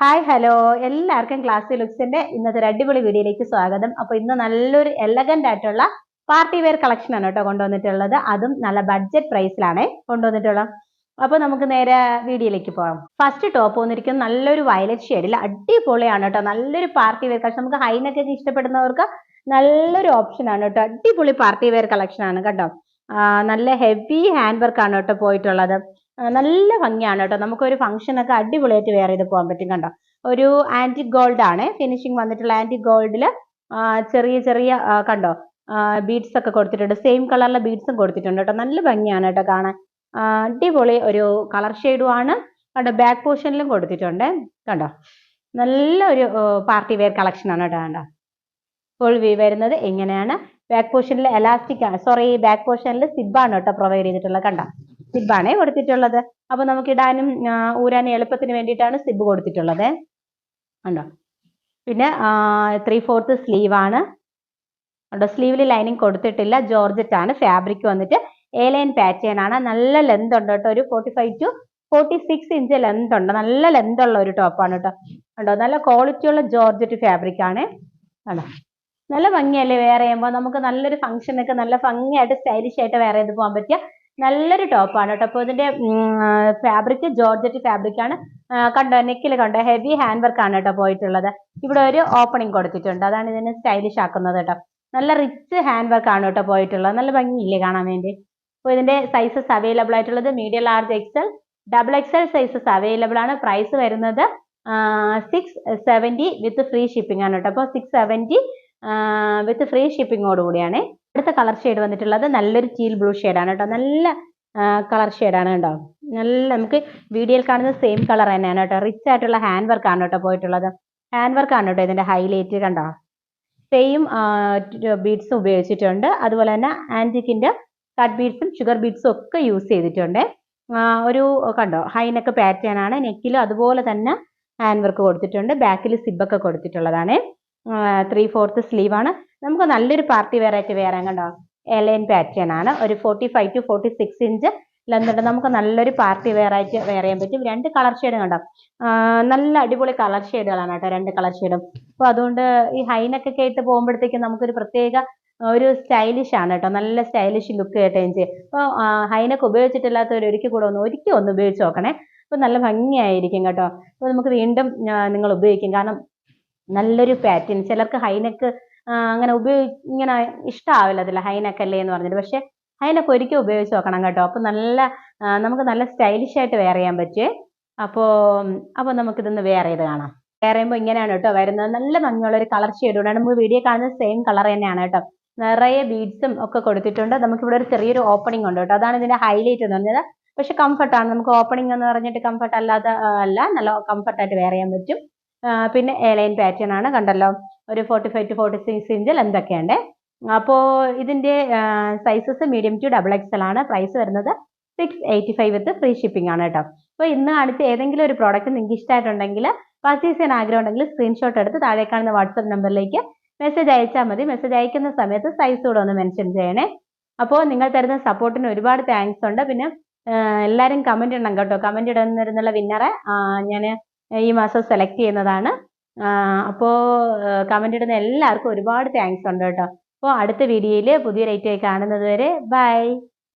Hi hello എല്ലാവർക്കും class ലുക്സിന്റെ ഇന്നത്തെ ഒരു അടിപൊളി വീഡിയോയിലേക്ക് സ്വാഗതം. അപ്പൊ ഇന്ന് നല്ലൊരു എലഗന്റ് ആയിട്ടുള്ള പാർട്ടി വെയർ കളക്ഷൻ ആണ് കേട്ടോ കൊണ്ടുവന്നിട്ടുള്ളത്. അതും നല്ല ബഡ്ജറ്റ് പ്രൈസിലാണ് കൊണ്ടുവന്നിട്ടുള്ളത്. അപ്പൊ നമുക്ക് നേരെ വീഡിയോയിലേക്ക് പോകാം ഫസ്റ്റ് ടോപ്പ് വന്നിരിക്കുന്നത് നല്ലൊരു വയലറ്റ് ഷെയ്ഡിൽ അടിപൊളിയാണ് കേട്ടോ. നല്ലൊരു പാർട്ടി വെയർ കളക്ഷൻ നമുക്ക് ഹൈനൊക്കെ ഇഷ്ടപ്പെടുന്നവർക്ക് നല്ലൊരു ഓപ്ഷൻ ആണ് കേട്ടോ. അടിപൊളി പാർട്ടി വെയർ കളക്ഷൻ ആണ് കേട്ടോ. നല്ല ഹെവി ഹാൻഡ് വർക്ക് ആണ് കേട്ടോ പോയിട്ടുള്ളത്. നല്ല ഭംഗിയാണ് കേട്ടോ. നമുക്കൊരു ഫംഗ്ഷൻ ഒക്കെ അടിപൊളിയായിട്ട് വെയർ ചെയ്ത് പോകാൻ പറ്റും കണ്ടോ? ഒരു ആന്റി ഗോൾഡ് ആണ്. ഫിനിഷിംഗ് വന്നിട്ടുള്ള ആന്റി ഗോൾഡിൽ ചെറിയ ചെറിയ കണ്ടോ? ബീഡ്സ് ഒക്കെ കൊടുത്തിട്ടുണ്ട്. സെയിം കളറിലെ ബീഡ്സും കൊടുത്തിട്ടുണ്ട് കേട്ടോ. നല്ല ഭംഗിയാണ് കേട്ടോ കാണാൻ. അടിപൊളി ഒരു കളർ ഷെയ്ഡും ആണ്. കണ്ടോ? ബാക്ക് പോർഷനിലും കൊടുത്തിട്ടുണ്ട്. കണ്ടോ? നല്ല ഒരു പാർട്ടി വെയർ കളക്ഷൻ ആണ് കേട്ടോ കണ്ടോ? ഫുൾ വി വരുന്നത് എങ്ങനെയാണ്? ബാക്ക് പോർഷനിൽ എലാസ്റ്റിക് ആണ്. സോറി ബാക്ക് പോർഷനിൽ സിബാണ് കേട്ടോ പ്രൊവൈഡ് ചെയ്തിട്ടുള്ളത്. കണ്ടോ? സിബാണേ കൊടുത്തിട്ടുള്ളത്. അപ്പൊ നമുക്ക് ഇടാനും ഊരാനും എളുപ്പത്തിന് വേണ്ടിയിട്ടാണ് സിബ് കൊടുത്തിട്ടുള്ളത്. ഉണ്ടോ പിന്നെ ത്രീ ഫോർത്ത് സ്ലീവ് ആണ് കണ്ടോ? സ്ലീവിൽ ലൈനിങ് കൊടുത്തിട്ടില്ല. ജോർജറ്റ് ആണ് ഫാബ്രിക് വന്നിട്ട് എ ലൈൻ പാറ്റേൺ ആണ്. നല്ല ലെന്ത് ഉണ്ട് കേട്ടോ. ഒരു forty five to forty six inch length ഉണ്ട്. നല്ല ലെന്ത് ഉള്ള ഒരു ടോപ്പാണ് കേട്ടോ. ഉണ്ടോ നല്ല ക്വാളിറ്റി ഉള്ള ജോർജറ്റ് ഫാബ്രിക് ആണ്. കണ്ടോ? നല്ല ഭംഗിയല്ലേ? വേറെ ചെയ്യുമ്പോൾ നമുക്ക് നല്ലൊരു ഫംഗ്ഷനൊക്കെ നല്ല ഭംഗിയായിട്ട് സ്റ്റൈലിഷ് ആയിട്ട് വേറെ ചെയ്ത് പോകാൻ പറ്റിയ നല്ലൊരു ടോപ്പാണ് കേട്ടോ. അപ്പോൾ ഇതിന്റെ ഫാബ്രിക് ജോർജറ്റ് ഫാബ്രിക് ആണ്. കണ്ടോ നെക്കിൽ കണ്ടോ ഹെവി ഹാൻഡ് വർക്ക് ആണ് കേട്ടോ പോയിട്ടുള്ളത്. ഇവിടെ ഒരു ഓപ്പണിംഗ് കൊടുത്തിട്ടുണ്ട്. അതാണ് ഇതിനെ സ്റ്റൈലിഷ് ആക്കുന്നത് കേട്ടോ. നല്ല റിച്ച് ഹാൻഡ് വർക്ക് ആണ് കേട്ടോ പോയിട്ടുള്ളത്. നല്ല ഭംഗിയില്ലേ കാണാൻ വേണ്ടി. അപ്പോൾ ഇതിന്റെ സൈസസ് അവൈലബിൾ ആയിട്ടുള്ളത് medium large XL double XL sizes available ആണ്. പ്രൈസ് വരുന്നത് six seventy with free shipping ആണ് കേട്ടോ. അപ്പോൾ സിക്സ് സെവന്റി വിത്ത് ഫ്രീ ഷിപ്പിങ്ങോട് കൂടിയാണ്. അടുത്ത കളർ ഷെയ്ഡ് വന്നിട്ടുള്ളത് നല്ലൊരു ചീൽ ബ്ലൂ ആണ് കേട്ടോ. നല്ല കളർ ആണ് കേട്ടോ. നല്ല നമുക്ക് വീഡിയോയിൽ കാണുന്ന സെയിം കളർ തന്നെയാണ് കേട്ടോ. റിച്ച് ആയിട്ടുള്ള ഹാൻഡ് വർക്ക് ആണ് കേട്ടോ പോയിട്ടുള്ളത്. ഹാൻഡ് വർക്ക് ആണ് കേട്ടോ ഇതിന്റെ ഹൈലൈറ്റ് കണ്ടോ? സെയിം ബീഡ്സ് ഉപയോഗിച്ചിട്ടുണ്ട്. അതുപോലെ തന്നെ ആന്റിക്കിന്റെ കട്ട് ബീഡ്സും ഷുഗർ ബീഡ്സും ഒക്കെ യൂസ് ചെയ്തിട്ടുണ്ട്. ഒരു കണ്ടോ ഹൈനൊക്കെ പാറ്റേൺ ആണ്. നെക്കിലും അതുപോലെ തന്നെ ഹാൻഡ് വർക്ക് കൊടുത്തിട്ടുണ്ട് ബാക്കിൽ സിബൊക്കെ കൊടുത്തിട്ടുള്ളതാണ്. ത്രീ ഫോർത്ത് സ്ലീവ് ആണ്. നമുക്ക് നല്ലൊരു പാർട്ടി ആയിട്ട് വേറെ കണ്ടോ എലൈൻ പാറ്റേൺ ആണ്. ഒരു forty five to forty six inch ലെന്തുണ്ട് നമുക്ക് നല്ലൊരു പാർട്ടി ആയിട്ട് വെയർ ചെയ്യാൻ പറ്റും. രണ്ട് കളർ ഷെയ്ഡ് കണ്ടോ? നല്ല അടിപൊളി കളർ ഷെയ്ഡുകളാണ് കേട്ടോ രണ്ട് കളർ ഷെയ്ഡും അപ്പോൾ അതുകൊണ്ട് ഈ ഹൈനൊക്കെ കേട്ട് പോകുമ്പോഴത്തേക്കും നമുക്കൊരു പ്രത്യേക ഒരു സ്റ്റൈലിഷ് ആണ് കേട്ടോ നല്ല സ്റ്റൈലിഷ് ലുക്ക് കേട്ടോ എനിക്ക് അപ്പോൾ ഹൈനൊക്കെ ഉപയോഗിച്ചിട്ടില്ലാത്തവർ ഒരിക്കൽ കൂടെ ഒന്ന് ഒരിക്കൽ ഒന്ന് ഉപയോഗിച്ച് നോക്കണേ. അപ്പോൾ നല്ല ഭംഗിയായിരിക്കും കേട്ടോ. അപ്പോൾ നമുക്ക് വീണ്ടും നിങ്ങൾ ഉപയോഗിക്കും. കാരണം നല്ലൊരു പാറ്റേൺ ചിലർക്ക് ഹൈനെക്ക് അങ്ങനെ ഉപയോഗി ഇങ്ങനെ ഇഷ്ടമാവില്ല അതില്ല ഹൈനെക്ക് അല്ലേ എന്ന് പറഞ്ഞിട്ട്. പക്ഷെ ഹൈനെക്ക് ഒരിക്കൽ ഉപയോഗിച്ച് നോക്കണം കേട്ടോ. അപ്പോൾ നല്ല നമുക്ക് നല്ല സ്റ്റൈലിഷ് ആയിട്ട് വെയർ ചെയ്യാൻ പറ്റുമേ അപ്പോൾ അപ്പോൾ നമുക്കിതൊന്ന് വെയർ ചെയ്ത് കാണാം. വെയർ ചെയ്യുമ്പോൾ ഇങ്ങനെയാണ് കേട്ടോ വരുന്നത്. നല്ല ഭംഗിയുള്ള ഒരു കളർ ഷെയ്ഡ് കൊണ്ട് നമുക്ക് വീഡിയോ കാണുന്നത് സെയിം കളർ തന്നെയാണ് കേട്ടോ. നിറയെ ബീഡ്സും ഒക്കെ കൊടുത്തിട്ടുണ്ട്. നമുക്കിവിടെ ഒരു ചെറിയൊരു ഓപ്പണിംഗ് ഉണ്ട് കേട്ടോ. അതാണ് ഇതിന്റെ ഹൈലൈറ്റ് എന്ന് പറഞ്ഞത്. പക്ഷെ കംഫർട്ടാണ് നമുക്ക് ഓപ്പണിംഗ് എന്ന് പറഞ്ഞിട്ട് കംഫർട്ട് അല്ലാതെ അല്ല. നല്ല കംഫർട്ടായിട്ട് വെയർ ചെയ്യാൻ പറ്റും. പിന്നെ എലൈൻ പാറ്റേൺ ആണ് കണ്ടല്ലോ? ഒരു forty five to forty six inch എന്തൊക്കെയുണ്ട് ഉണ്ട് അപ്പോൾ ഇതിന്റെ sizes medium to double XL ആണ്. പ്രൈസ് വരുന്നത് six eighty five with free shipping ആണ് കേട്ടോ. അപ്പോൾ ഇന്ന് കാണിച്ച ഏതെങ്കിലും ഒരു പ്രോഡക്റ്റ് നിങ്ങൾക്ക് ഇഷ്ടമായിട്ടുണ്ടെങ്കിൽ പർച്ചേസ് ചെയ്യാൻ ആഗ്രഹം ഉണ്ടെങ്കിൽ സ്ക്രീൻഷോട്ട് എടുത്ത് താഴെ കാണുന്ന വാട്സപ്പ് നമ്പറിലേക്ക് മെസ്സേജ് അയച്ചാൽ മതി. മെസ്സേജ് അയക്കുന്ന സമയത്ത് സൈസ് കൂടെ ഒന്ന് മെൻഷൻ ചെയ്യണേ. അപ്പോൾ നിങ്ങൾ തരുന്ന സപ്പോർട്ടിന് ഒരുപാട് താങ്ക്സ് ഉണ്ട്. പിന്നെ എല്ലാവരും കമന്റ് ഇടണം കേട്ടോ. കമന്റ് ഇടുന്നിരുന്നുള്ള വിന്നറെ ഞാൻ ഈ മാസം സെലക്ട് ചെയ്യുന്നതാണ്. അപ്പോൾ കമന്റ് ഇടുന്ന എല്ലാവർക്കും ഒരുപാട് താങ്ക്സ് ഉണ്ട് കേട്ടോ. അപ്പോൾ അടുത്ത വീഡിയോയിൽ പുതിയൊരു ഐറ്റമായി കാണുന്നത് വരെ ബൈ